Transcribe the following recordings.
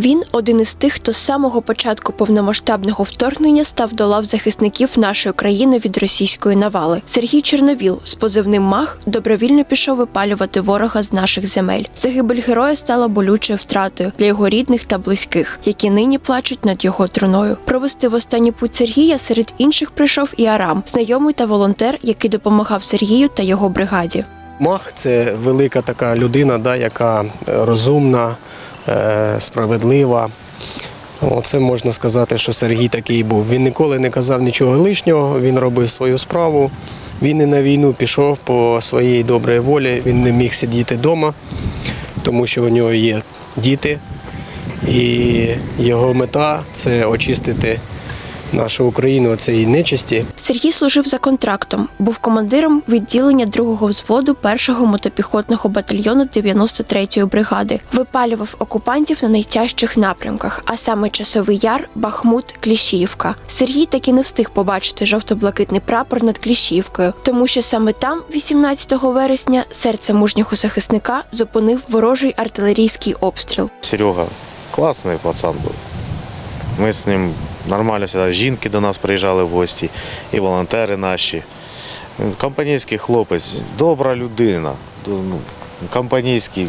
Він один із тих, хто з самого початку повномасштабного вторгнення став до лав захисників нашої країни від російської навали. Сергій Чорновіл з позивним Мах добровільно пішов випалювати ворога з наших земель. Загибель героя стала болючою втратою для його рідних та близьких, які нині плачуть над його труною. Провести в останній путь Сергія серед інших прийшов і Арам, знайомий та волонтер, який допомагав Сергію та його бригаді. Мах це велика така людина, да, яка е, розумна, справедлива. О, Це можна сказати, що Сергій такий був. Він ніколи не казав нічого лишнього, він робив свою справу. Він і на війну пішов по своїй добрій волі. Він не міг сидіти вдома, тому що у нього є діти. І його мета це очистити нашу Україну цієї нечисті. Сергій служив за контрактом, був командиром відділення другого взводу першого мотопіхотного батальйону 93-ї бригади. Випалював окупантів на найтяжчих напрямках, а саме часовий яр, Бахмут, Кліщіївка. Сергій таки не встиг побачити жовто-блакитний прапор над Кліщіївкою, тому що саме там, 18 вересня, серце мужнього захисника зупинив ворожий артилерійський обстріл. Серега класний пацан був. Ми з ним нормально сюди Жінки до нас приїжджали в гості, і волонтери наші. Компанійський хлопець, добра людина. Компанійський,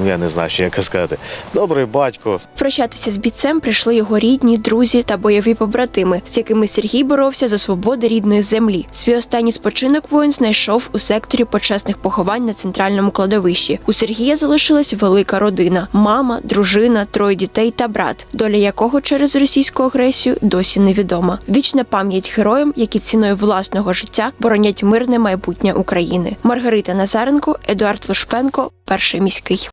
ну я не знаю, що як сказати. Добрий батько. Прощатися з бійцем прийшли його рідні, друзі та бойові побратими, з якими Сергій боровся за свободу рідної землі. Свій останній спочинок воїн знайшов у секторі почесних поховань на центральному кладовищі. У Сергія залишилась велика родина: мама, дружина, троє дітей та брат, доля якого через російську агресію досі невідома. Вічна пам'ять героям, які ціною власного життя боронять мирне майбутнє України. Маргарита Назаренко, Едуард Лушпенко, перший міський.